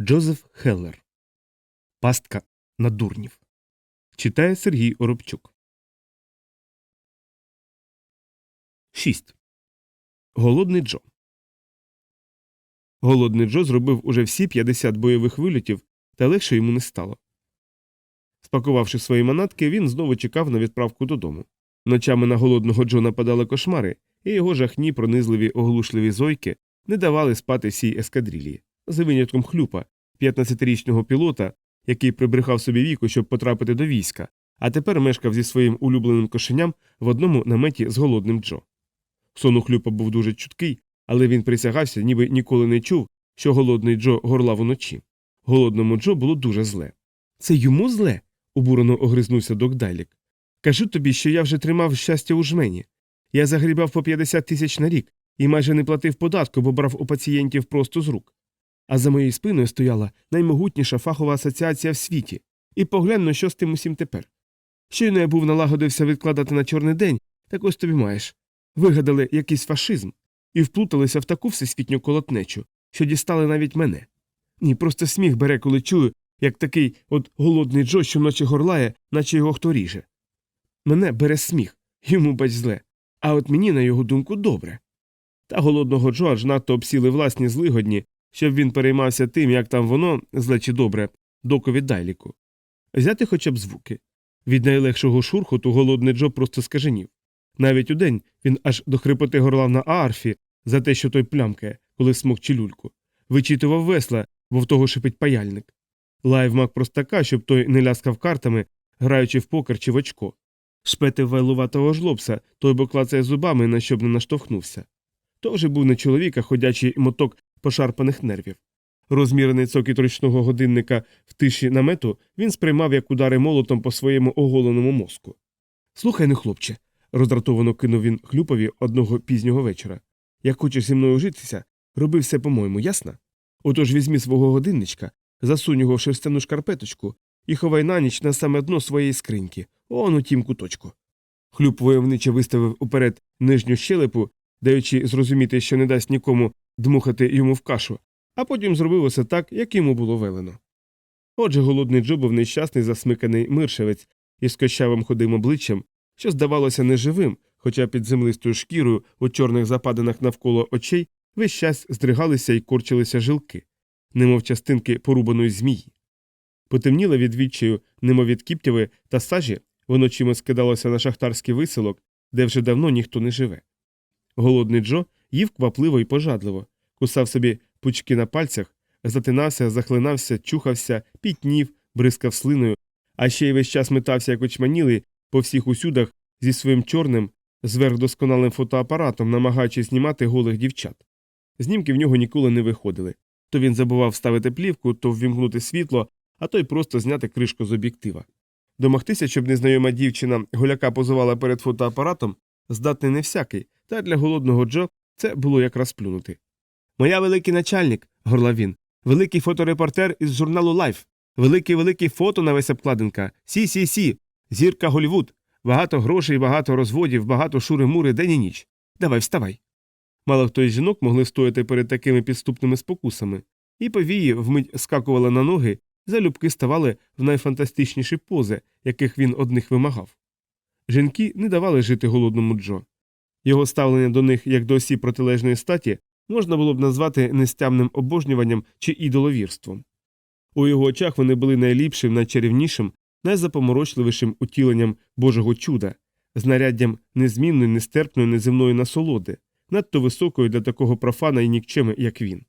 Джозеф Хеллер. Пастка на дурнів. Читає Сергій Оробчук. 6. Голодний Джо. Голодний Джо зробив уже всі 50 бойових вильотів, та легше йому не стало. Спакувавши свої манатки, він знову чекав на відправку додому. Ночами на голодного Джо нападали кошмари, і його жахні, пронизливі оглушливі зойки не давали спати всій ескадрилії, за винятком хлюпа, 15-річного пілота, який прибрехав собі віку, щоб потрапити до війська, а тепер мешкав зі своїм улюбленим кошеням в одному наметі з голодним Джо. Сон у хлюпа був дуже чуткий, але він присягався, ніби ніколи не чув, що голодний Джо горлав уночі. Голодному Джо було дуже зле. Це йому зле? обурено огризнувся док Дайлік. Кажу тобі, що я вже тримав щастя у жмені. Я загрібав по 50 тисяч на рік і майже не платив податку, бо брав у пацієнтів просто з рук. А за моєю спиною стояла наймогутніша фахова асоціація в світі. І поглянь, що з тим усім тепер. Щойно я був налагодився відкладати на чорний день, так ось тобі маєш. Вигадали якийсь фашизм і вплуталися в таку всесвітню колотнечу, що дістали навіть мене. Ні, просто сміх бере, коли чую, як такий от голодний Джо щоночі горлає, наче його хто ріже. Мене бере сміх, йому бач зле, а от мені, на його думку, добре. Та голодного Джо аж надто обсіли власні злигодні, щоб він переймався тим, як там воно, зле чи добре, докові дайліку. Взяти хоча б звуки. Від найлегшого шурхоту голодний Джо просто скаженів. Навіть удень він аж до хрипоти горлав на арфі за те, що той плямкає, коли смокче люльку. Вичитував весла, бо в того шипить паяльник. Лайв мак простака, щоб той не ляскав картами, граючи в покер чи в очко. Шпетив вайлуватого жлобса, той бо клацає зубами, на щоб не наштовхнувся. То вже був не чоловік, а ходячий моток пошарпаних нервів. Розмірений цокіт ручного годинника в тиші намету він сприймав як удари молотом по своєму оголеному мозку. Слухай ну, хлопче, роздратовано кинув він хлюпові одного пізнього вечора. Як хочеш зі мною житися, роби все по-моєму, ясно? Отож візьми свого годинничка, засунь його в шерстяну шкарпеточку і ховай на ніч на саме дно своєї скриньки, он у тім куточку. Хлюп войовниче виставив уперед нижню щелепу, даючи зрозуміти, що не дасть нікому дмухати йому в кашу, а потім зробив усе так, як йому було велено. Отже, голодний Джо був нещасний засмиканий миршевець із кощавим худим обличчям, що здавалося неживим, хоча під землистою шкірою у чорних западинах навколо очей весь час здригалися і корчилися жилки, немов частинки порубаної змії. Потемніло від відчаю, немов від кіптяви та сажі, воно чимось скидалося на шахтарський виселок, де вже давно ніхто не живе. Голодний Джо їв квапливо і пожадливо, кусав собі пучки на пальцях, затинався, захлинався, чухався, пітнів, бризкав слиною, а ще й весь час метався, як очманілий, по всіх усюдах зі своїм чорним, зверхдосконалим фотоапаратом, намагаючись знімати голих дівчат. Знімки в нього ніколи не виходили. То він забував ставити плівку, то ввімкнути світло, а то й просто зняти кришку з об'єктива. Домогтися, щоб незнайома дівчина голяка позувала перед фотоапаратом, здатний не всякий, та для голодного Джо це було якраз плюнути. Моя великий начальник, горлав він, великий фоторепортер із журналу Лайф, великий великий фото на весь обкладинка, сі сі сі, зірка Голівуд, багато грошей, багато розводів, багато шури-мури день і ніч. Давай, вставай. Мало хто із жінок могли стояти перед такими підступними спокусами, і повії вмить скакували на ноги, залюбки ставали в найфантастичніші пози, яких він одних вимагав. Жінки не давали жити голодному Джо. Його ставлення до них як до осіб протилежної статі можна було б назвати нестямним обожнюванням чи ідоловірством. У його очах вони були найліпшим, найчарівнішим, найзапоморочливішим утіленням Божого чуда, знаряддям незмінної, нестерпної неземної насолоди, надто високою для такого профана і нікчеми, як він.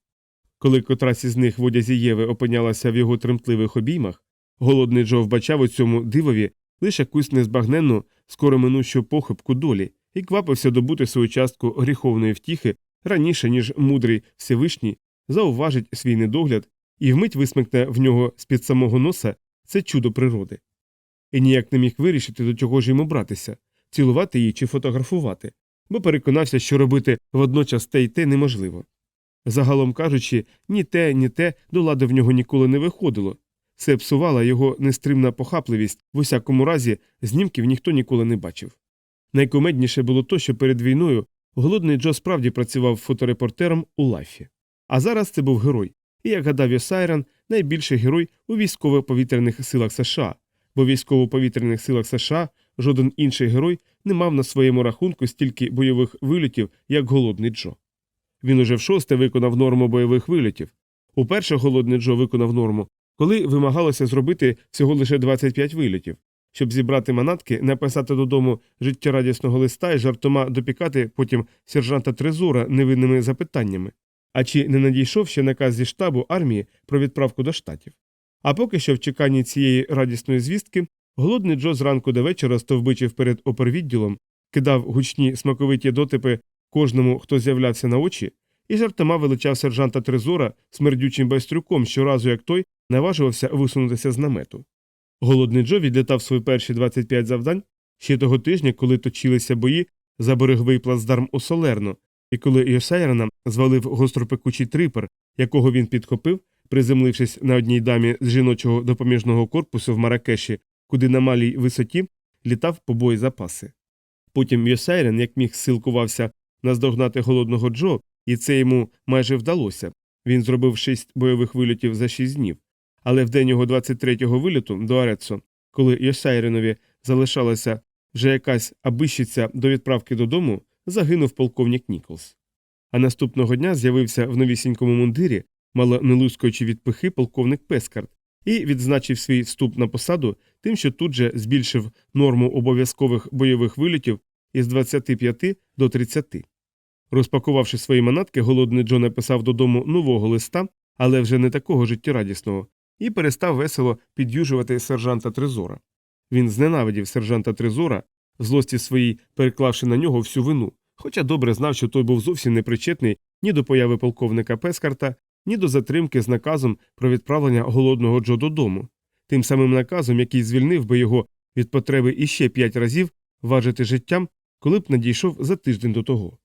Коли котрась із них в одязі Єви опинялася в його тремтливих обіймах, голодний Джо вбачав у цьому дивові лише якусь незбагненну, скоро минущу похибку долі і квапився добути свою частку гріховної втіхи раніше, ніж мудрий Всевишній зауважить свій недогляд і вмить висмикне в нього з під самого носа це чудо природи. І ніяк не міг вирішити, до чого ж йому братися цілувати її чи фотографувати, бо переконався, що робити водночас те й те неможливо. Загалом кажучи, ні те, ні те до лади в нього ніколи не виходило. Це псувала його нестримна похапливість, в усякому разі, знімків ніхто ніколи не бачив. Найкомедніше було то, що перед війною голодний Джо справді працював фоторепортером у лайфі. А зараз це був герой, і, як гадав Йосайран, найбільший герой у військово-повітряних силах США, бо військово-повітряних силах США жоден інший герой не мав на своєму рахунку стільки бойових вильотів, як голодний Джо. Він уже в шосте виконав норму бойових вильотів. Уперше голодний Джо виконав норму, коли вимагалося зробити всього лише 25 вильотів, щоб зібрати манатки, написати додому життєрадісного листа і жартома допікати потім сержанта Трезора невинними запитаннями. А чи не надійшов ще наказ зі штабу армії про відправку до штатів? А поки що в чеканні цієї радісної звістки голодний Джо зранку до вечора стовбичив перед опервідділом, кидав гучні смаковиті дотипи кожному, хто з'являвся на очі, і жартома величав сержанта Трезора смердючим байстрюком щоразу, як той наважувався висунутися з намету. Голодний Джо відлітав свої перші 25 завдань ще того тижня, коли точилися бої за береговий плацдарм у Солерно, і коли Йосайрана звалив гостропекучий трипер, якого він підхопив, приземлившись на одній дамі з жіночого допоміжного корпусу в Маракеші, куди на малій висоті літав по боєзапаси. Потім Йосайрен, як міг, силкувався наздогнати голодного Джо, і це йому майже вдалося. Він зробив шість бойових вильотів за шість днів. Але в день його 23-го виліту до Арецо, коли Йосайренові залишалася вже якась абищиця до відправки додому, загинув полковник Ніколс. А наступного дня з'явився в новісінькому мундирі, мало не лускаючи від пихи полковник Пескарт, і відзначив свій вступ на посаду тим, що тут же збільшив норму обов'язкових бойових вилітів із 25 до 30. Розпакувавши свої манатки, голодний Джо написав додому нового листа, але вже не такого життєрадісного, і перестав весело під'южувати сержанта Трезора. Він зненавидів сержанта Трезора, злості своїй переклавши на нього всю вину, хоча добре знав, що той був зовсім непричетний ні до появи полковника Пескарта, ні до затримки з наказом про відправлення голодного Джо додому, тим самим наказом, який звільнив би його від потреби іще п'ять разів важити життям, коли б надійшов за тиждень до того.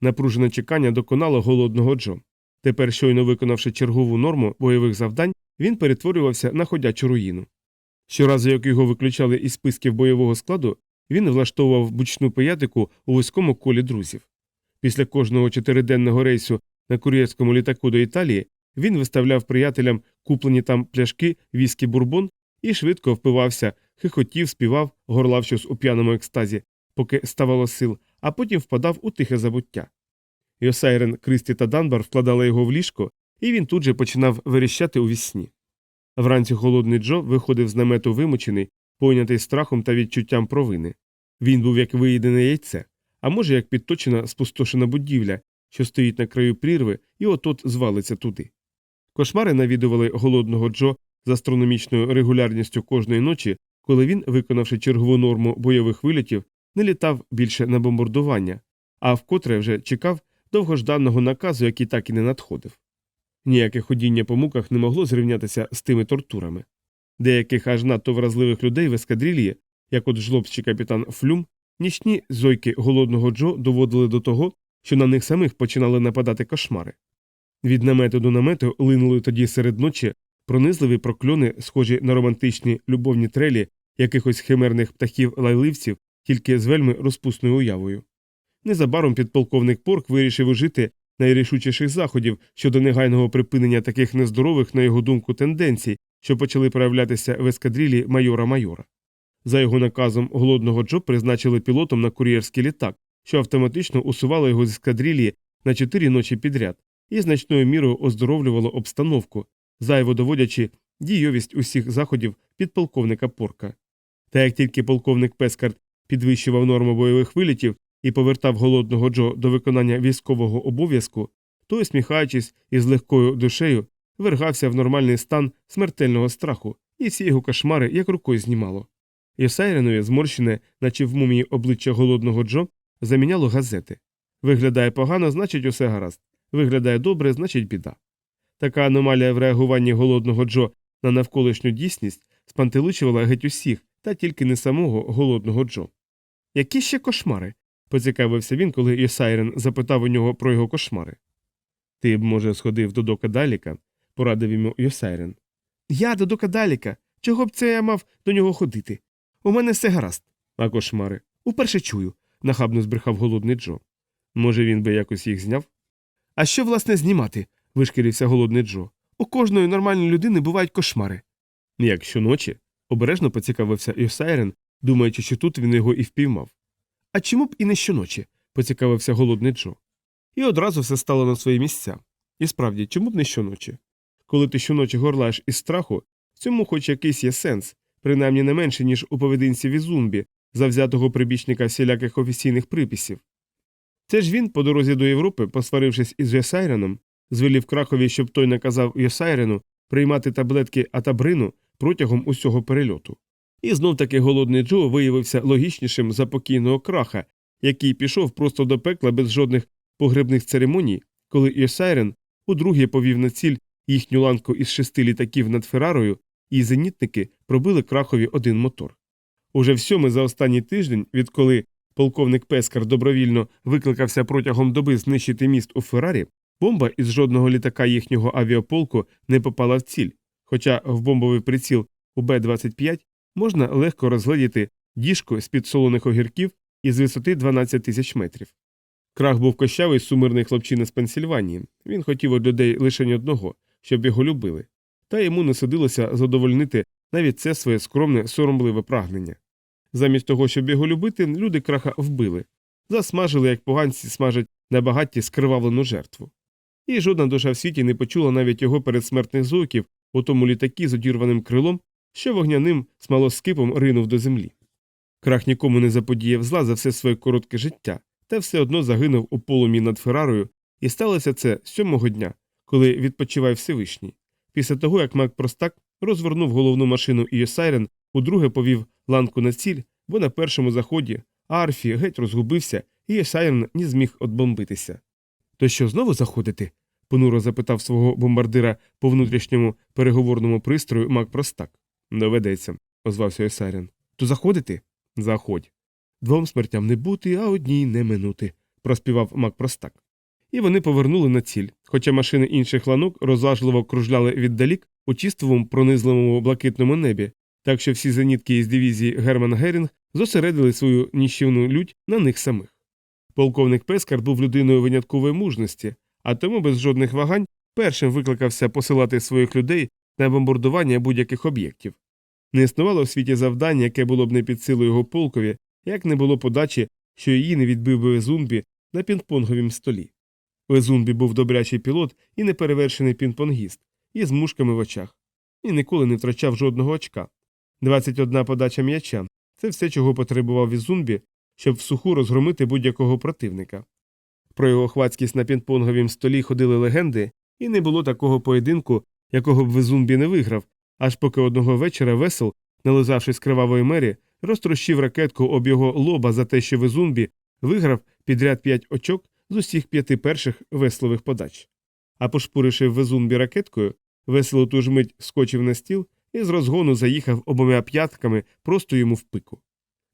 Напружене чекання доконало голодного Джо. Тепер, щойно виконавши чергову норму бойових завдань, він перетворювався на ходячу руїну. Щоразу, як його виключали із списків бойового складу, він влаштовував бучну пиятику у вузькому колі друзів. Після кожного чотириденного рейсу на кур'єрському літаку до Італії він виставляв приятелям куплені там пляшки віскі бурбон і швидко впивався, хихотів, співав, горлав щось у п'яному екстазі, поки ставало сил, а потім впадав у тихе забуття. Йосайрен, Кристі та Данбар вкладали його в ліжко, і він тут же починав верещати у вісні. Вранці холодний Джо виходив з намету вимучений, пойнятий страхом та відчуттям провини. Він був як виїдене яйце, а може, як підточена спустошена будівля, що стоїть на краю прірви і от-от звалиться туди. Кошмари навідували голодного Джо з астрономічною регулярністю кожної ночі, коли він, виконавши чергову норму бойових вилітів, не літав більше на бомбардування, а вкотре вже чекав довгожданого наказу, який так і не надходив. Ніяке ходіння по муках не могло зрівнятися з тими тортурами. Деяких аж надто вразливих людей в ескадрилії, як от жлоб чи капітан Флюм, нічні зойки голодного Джо доводили до того, що на них самих починали нападати кошмари. Від намету до намету линули тоді серед ночі пронизливі прокльони, схожі на романтичні любовні трелі якихось химерних птахів-лайливців, тільки з вельми розпусною уявою. Незабаром підполковник Порк вирішив ужити найрішучіших заходів щодо негайного припинення таких нездорових, на його думку, тенденцій, що почали проявлятися в ескадрилі майора майора. За його наказом голодного Джо призначили пілотом на кур'єрський літак, що автоматично усувало його з ескадрилії на чотири ночі підряд і значною мірою оздоровлювало обстановку, зайво доводячи дійовість усіх заходів підполковника Порка. Та як тільки полковник Пескарт підвищував норму бойових вилітів і повертав голодного Джо до виконання військового обов'язку, той, сміхаючись із легкою душею, вергався в нормальний стан смертельного страху, і всі його кошмари як рукою знімало. Йосайренові, зморщене, наче в мумії обличчя голодного Джо, заміняло газети. Виглядає погано, значить, усе гаразд. Виглядає добре, значить, біда. Така аномалія в реагуванні голодного Джо на навколишню дійсність спантеличувала геть усіх, та тільки не самого голодного Джо. Які ще кошмари? Поцікавився він, коли Йосайрен запитав у нього про його кошмари. Ти б, може, сходив до дока Даліка, порадив йому Йосайрен. Я до дока Даліка. Чого б це я мав до нього ходити? У мене все гаразд. А кошмари. Уперше чую, нахабно збрехав голодний Джо. Може, він би якось їх зняв? А що, власне, знімати? вишкірився голодний Джо. У кожної нормальної людини бувають кошмари. Як щоночі, обережно поцікавився Йосайрен, думаючи, що тут він його і впіймав. А чому б і не щоночі? поцікавився голодний Джо. І одразу все стало на свої місця. І справді, чому б не щоночі? Коли ти щоночі горлаєш із страху, в цьому хоч якийсь є сенс, принаймні не менше, ніж у поведінці Візумбі, завзятого прибічника всіляких офіційних приписів. Це ж він, по дорозі до Європи, посварившись із Йосайреном, звелів Крахові, щоб той наказав Йосайрену приймати таблетки атабрину протягом усього перельоту. І знов таки голодний Джо виявився логічнішим за покійного краха, який пішов просто до пекла без жодних погребних церемоній, коли Йосайрен удруге повів на ціль їхню ланку із шести літаків над Феррарою, і зенітники пробили крахові один мотор. Уже в сьомий за останній тиждень, відколи полковник Пескар добровільно викликався протягом доби знищити міст у Феррарі, бомба із жодного літака їхнього авіаполку не попала в ціль, хоча в бомбовий приціл у Б-25 можна легко розгледіти діжку з підсолених огірків із висоти 12 тисяч метрів. Крах був кощавий сумирний хлопчина з Пенсільванії. Він хотів від людей лише одного, щоб його любили, та йому не судилося задовольнити навіть це своє скромне, соромливе прагнення. Замість того, щоб його любити, люди краха вбили, засмажили, як поганці смажать на багатті скривавлену жертву. І жодна душа в світі не почула навіть його передсмертних звуків у тому літакі з одірваним крилом, що вогняним смолоскипом ринув до землі. Крах нікому не заподіяв зла за все своє коротке життя, та все одно загинув у полумі над Феррарою, і сталося це сьомого дня, коли відпочивав Всевишній. Після того, як Мак Простак розвернув головну машину і Сайрен, удруге повів ланку на ціль, бо на першому заході Арфі геть розгубився, і Сайрен не зміг отбомбитися. То що знову заходити? понуро запитав свого бомбардира по внутрішньому переговорному пристрою Мак Простак. Доведеться, озвався Есарін. То заходити? Заходь. Двом смертям не бути, а одній не минути, проспівав Мак Простак. І вони повернули на ціль, хоча машини інших ланок розважливо кружляли віддалік у чистовому пронизливому блакитному небі, так що всі зенітки із дивізії Герман Герінг зосередили свою ніщівну лють на них самих. Полковник Пескар був людиною виняткової мужності, а тому без жодних вагань першим викликався посилати своїх людей на бомбардування будь-яких об'єктів. Не існувало в світі завдання, яке було б не під силу його полкові, як не було подачі, що її не відбив би Везумбі на пінг-понговім столі. Везумбі був добрячий пілот і неперевершений пінг-понгіст, із мушками в очах, і ніколи не втрачав жодного очка. 21 подача м'яча це все, чого потребував Візумбі, щоб всуху розгромити будь-якого противника. Про його хвацькість на пінг-понговім столі ходили легенди, і не було такого поєдинку, якого б Везумбі не виграв, аж поки одного вечора весел, нализавшись кривавої мері, розтрощив ракетку об його лоба за те, що Везумбі виграв підряд п'ять очок з усіх п'яти перших веслових подач. А пошпуривши Везумбі ракеткою, весело ту ж мить скочив на стіл і з розгону заїхав обома п'ятками просто йому в пику.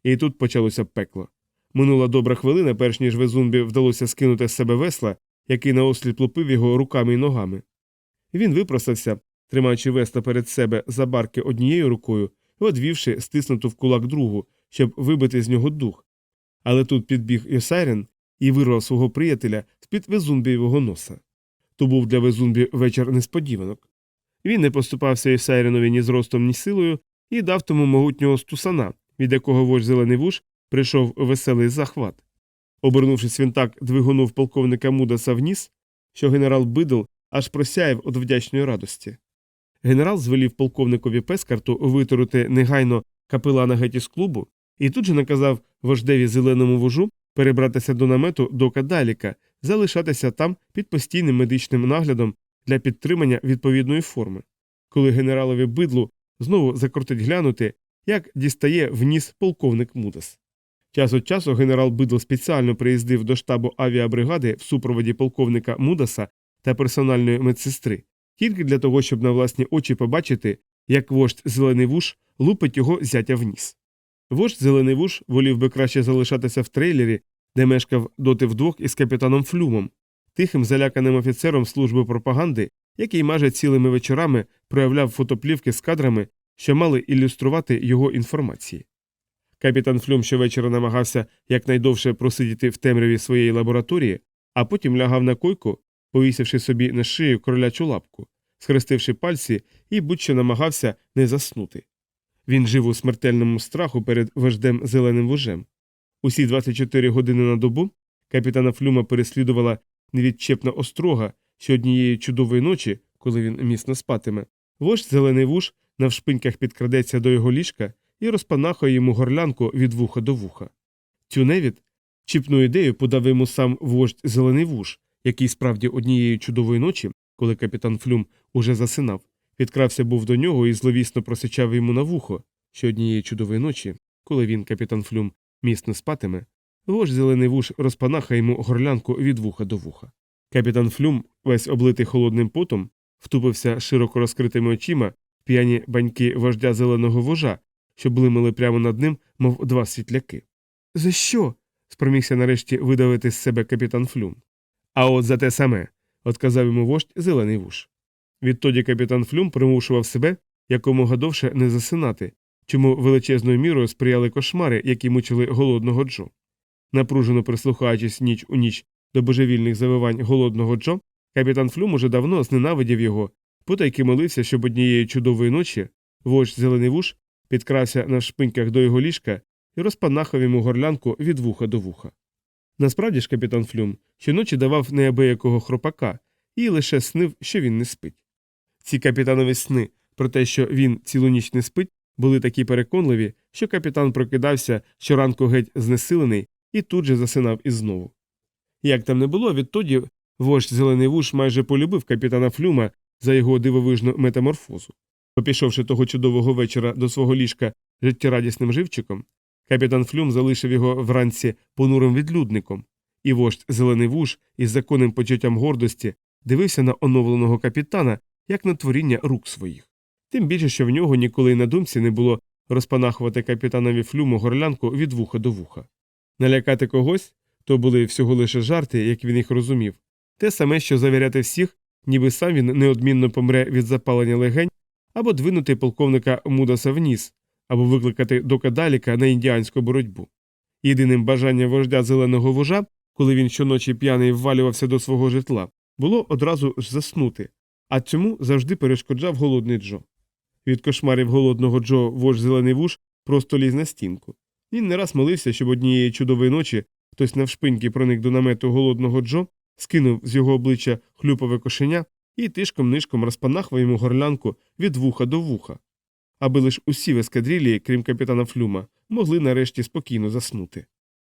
І тут почалося пекло. Минула добра хвилина, перш ніж Везумбі вдалося скинути з себе весла, який наослід лупив його руками і ногами. Він випростався, тримаючи весла перед себе за барки однією рукою одвівши стиснуту в кулак другу, щоб вибити з нього дух. Але тут підбіг Йосайрен і вирвав свого приятеля з під Везумбієвого носа. То був для Везумбі вечір несподіванок. Він не поступався Йосайренові ні зростом, ні силою і дав тому могутнього стусана, від якого вождь зелений вуш прийшов веселий захват. Обернувшись, він так двигунув полковника Мудаса вніс, що генерал Бидл аж просяяв від вдячної радості. Генерал звелів полковникові Пескарту виторити негайно капелана геть із клубу і тут же наказав вождеві зеленому вожу перебратися до намету до Кадаліка, залишатися там під постійним медичним наглядом для підтримання відповідної форми. Коли генералові бидлу знову закрутить глянути, як дістає вніс полковник Мудас. Час від часу генерал Бидл спеціально приїздив до штабу авіабригади в супроводі полковника Мудаса та персональної медсестри, тільки для того, щоб на власні очі побачити, як вождь зелений вуш лупить його зятя вніс. Вождь зелений вуш волів би краще залишатися в трейлері, де мешкав доти вдвох із капітаном Флюмом, тихим заляканим офіцером служби пропаганди, який майже цілими вечорами проявляв фотоплівки з кадрами, що мали ілюструвати його інформації. Капітан Флюм щовечора намагався якнайдовше просидіти в темряві своєї лабораторії, а потім лягав на койку, повісивши собі на шию кролячу лапку, схрестивши пальці, і будь-що намагався не заснути. Він жив у смертельному страху перед вождем зеленим вужем. Усі 24 години на добу капітана Флюма переслідувала невідчепна острога, що однієї чудової ночі, коли він міцно спатиме, вождь зелений вуж навшпиньках підкрадеться до його ліжка і розпанахує йому горлянку від вуха до вуха. Цю невід чіпну ідею подав йому сам вождь зелений вуж, який справді однієї чудової ночі, коли капітан Флюм уже засинав, підкрався був до нього і зловісно просичав йому на вухо, що однієї чудової ночі, коли він, капітан Флюм, міцно спатиме, вождь зелений вуж розпанахає йому горлянку від вуха до вуха. Капітан Флюм, весь облитий холодним потом, втупився широко розкритими очима в п'яні баньки вождя зеленого вожа, що блимали прямо над ним, мов два світляки. За що? спромігся нарешті видавити з себе капітан Флюм. А от за те саме, отказав йому вождь зелений вуш. Відтоді капітан Флюм примушував себе якомога довше не засинати, чому величезною мірою сприяли кошмари, які мучили голодного Джо. Напружено прислухаючись ніч у ніч до божевільних завивань голодного Джо, капітан Флюм уже давно зненавидів його, потайки молився, щоб однієї чудової ночі вождь зелений вуш підкрався на шпиньках до його ліжка і розпанахав йому горлянку від вуха до вуха. Насправді ж капітан Флюм щоночі давав неабиякого хропака і лише снив, що він не спить. Ці капітанові сни про те, що він цілу ніч не спить, були такі переконливі, що капітан прокидався щоранку геть знесилений і тут же засинав і знову. Як там не було, відтоді вождь зелений вуш майже полюбив капітана Флюма за його дивовижну метаморфозу. Попішовши того чудового вечора до свого ліжка життєрадісним живчиком, капітан Флюм залишив його вранці понурим відлюдником, і вождь зелений вуш із законним почуттям гордості дивився на оновленого капітана як на творіння рук своїх. Тим більше, що в нього ніколи й на думці не було розпанахувати капітанові флюму горлянку від вуха до вуха. Налякати когось то були всього лише жарти, як він їх розумів, те саме, що завіряти всіх, ніби сам він неодмінно помре від запалення легень, або двинути полковника Мудаса вниз, або викликати Дока Даліка на індіанську боротьбу. Єдиним бажанням вождя зеленого вожа, коли він щоночі п'яний ввалювався до свого житла, було одразу ж заснути, а цьому завжди перешкоджав голодний Джо. Від кошмарів голодного Джо вождь зелений вуш просто ліз на стінку. Він не раз молився, щоб однієї чудової ночі хтось навшпиньки проник до намету голодного Джо, скинув з його обличчя хлюпове кошеня і тишком нишком розпанахвав йому горлянку від вуха до вуха, аби лиш усі в ескадрилії, крім капітана Флюма, могли нарешті спокійно заснути.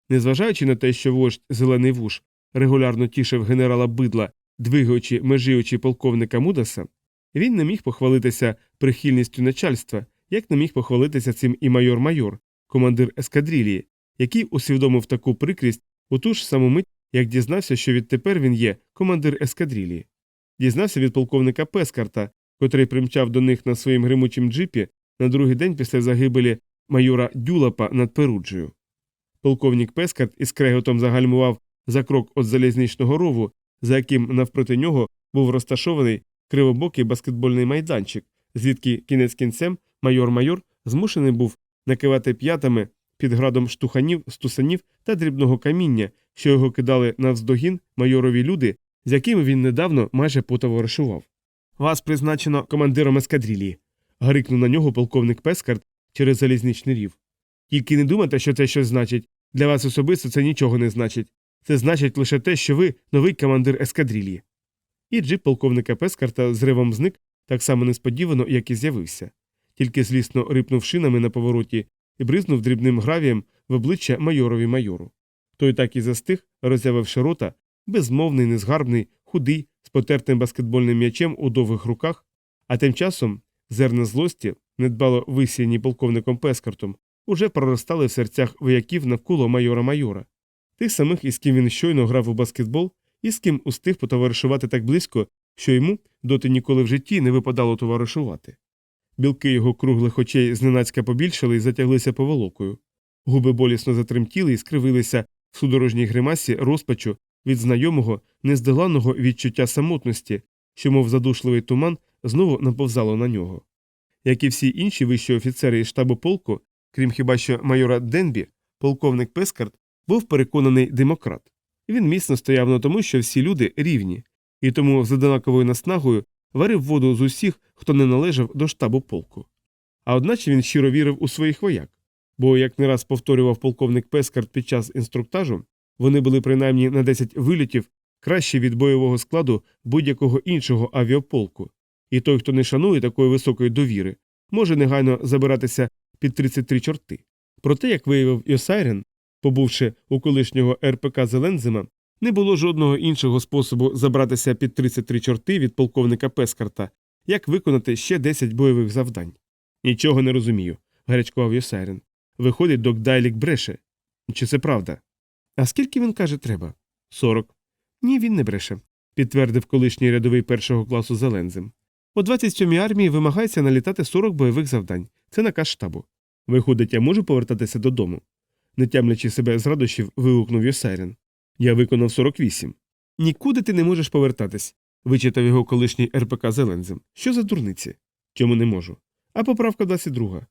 Незважаючи на те, що вождь зелений вуш регулярно тішив генерала бидла, двигаючи межіючи полковника Мудаса, він не міг похвалитися прихильністю начальства, як не міг похвалитися цим і майор-майор, командир ескадрилії, який усвідомив таку прикрість у ту ж саму мить, як дізнався, що відтепер він є командир ескадрилії. Дізнався від полковника Пескарта, котрий примчав до них на своїм гримучім джипі на другий день після загибелі майора Дюлапа над Перуджею. Полковник Пескарт із креготом загальмував за крок від залізничного рову, за яким навпроти нього був розташований кривобокий баскетбольний майданчик, звідки кінець кінцем майор-майор змушений був накивати п'ятами під градом штуханів, стусанів та дрібного каміння, що його кидали навздогін майорові люди, з якими він недавно майже потоваришував. Вас призначено командиром ескадрилії. гарикнув на нього полковник Пескарт через залізничний рів. Тільки не думайте, що це щось значить. Для вас особисто це нічого не значить. Це значить лише те, що ви новий командир ескадрилії. І джип полковника Пескарта з ривом зник так само несподівано, як і з'явився, тільки злісно рипнув шинами на повороті і бризнув дрібним гравієм в обличчя майорові майору. Той так і застиг, роззявивши рота, безмовний, незгарбний, худий, з потертим баскетбольним м'ячем у довгих руках, а тим часом зерна злості, недбало висіяні полковником Пескартом, уже проростали в серцях вояків навколо майора майора, тих самих, із ким він щойно грав у баскетбол, і з ким устиг потоваришувати так близько, що йому доти ніколи в житті не випадало товаришувати. Білки його круглих очей зненацька побільшали і затяглися поволокою. Губи болісно затремтіли і скривилися в судорожній гримасі розпачу від знайомого, нездоланного відчуття самотності, що, мов задушливий туман, знову наповзало на нього. Як і всі інші вищі офіцери із штабу полку, крім хіба що майора Денбі, полковник Пескарт був переконаний демократ. Він міцно стояв на тому, що всі люди рівні, і тому з одинаковою наснагою варив воду з усіх, хто не належав до штабу полку. А одначе він щиро вірив у своїх вояк, бо, як не раз повторював полковник Пескарт під час інструктажу, вони були принаймні на 10 вилітів краще від бойового складу будь-якого іншого авіаполку, і той, хто не шанує такої високої довіри, може негайно забиратися під 33 чорти. Проте, як виявив Йосайрен, побувши у колишнього РПК Зелензима, не було жодного іншого способу забратися під 33 чорти від полковника Пескарта, як виконати ще 10 бойових завдань. Нічого не розумію, гарячкував Йосайрен. Виходить, док Дайлік бреше. Чи це правда? А скільки він каже треба? Сорок. Ні, він не бреше, підтвердив колишній рядовий першого класу Зелензим. У 27-й армії вимагається налітати 40 бойових завдань. Це наказ штабу. Виходить, я можу повертатися додому. Не тямлячи себе з радощів, вигукнув Йосайрен. Я виконав 48. Нікуди ти не можеш повертатись, вичитав його колишній РПК Зелензим. Що за дурниці? Чому не можу? А поправка 22.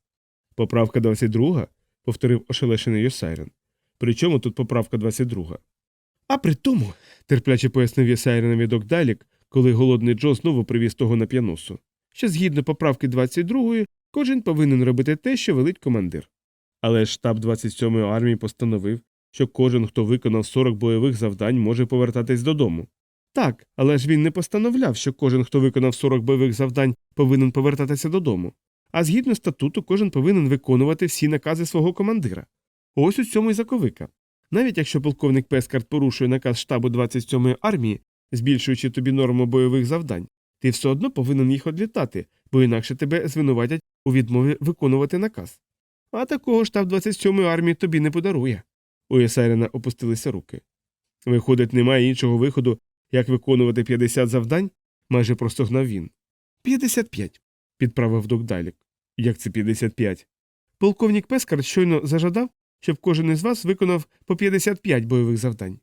Поправка 22? повторив ошелешений Йосайрен. Причому тут поправка 22? А при тому, терпляче пояснив Йосайренові док Далік, коли голодний Джо знову привіз того на п'яносу, що згідно поправки 22 кожен повинен робити те, що велить командир. Але штаб 27-ї армії постановив, що кожен, хто виконав 40 бойових завдань, може повертатись додому. Так, але ж він не постановляв, що кожен, хто виконав 40 бойових завдань, повинен повертатися додому. А згідно статуту, кожен повинен виконувати всі накази свого командира. Ось у цьому й заковика. Навіть якщо полковник Пескарт порушує наказ штабу 27-ї армії, збільшуючи тобі норму бойових завдань, ти все одно повинен їх одлітати, бо інакше тебе звинуватять у відмові виконувати наказ. А такого штаб 27-ї армії тобі не подарує. У Єсаріна опустилися руки. Виходить, немає іншого виходу, як виконувати 50 завдань, майже простогнав він. 55, підправив док Дайлік. Як це 55? Полковник Пескар щойно зажадав, щоб кожен із вас виконав по 55 бойових завдань.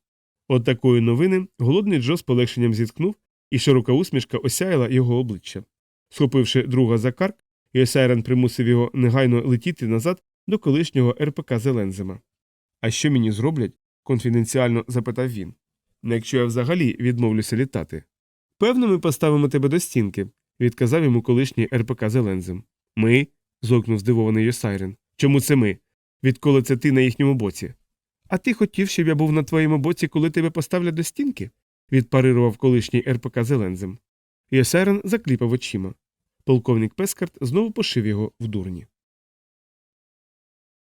От такої новини голодний Джо з полегшенням зіткнув, і широка усмішка осяяла його обличчя. Схопивши друга за карк, Йосайрен примусив його негайно летіти назад до колишнього РПК Зелензима. А що мені зроблять? конфіденціально запитав він. «Ну, Якщо я взагалі відмовлюся літати. Певно, ми поставимо тебе до стінки, відказав йому колишній РПК Зелензим. Ми? зойкнув здивований Йосайрен. Чому це ми? Відколи це ти на їхньому боці? А ти хотів, щоб я був на твоєму боці, коли тебе поставлять до стінки? відпарирував колишній РПК Зелензем. Йосерен закліпав очима. Полковник Пескарт знову пошив його в дурні.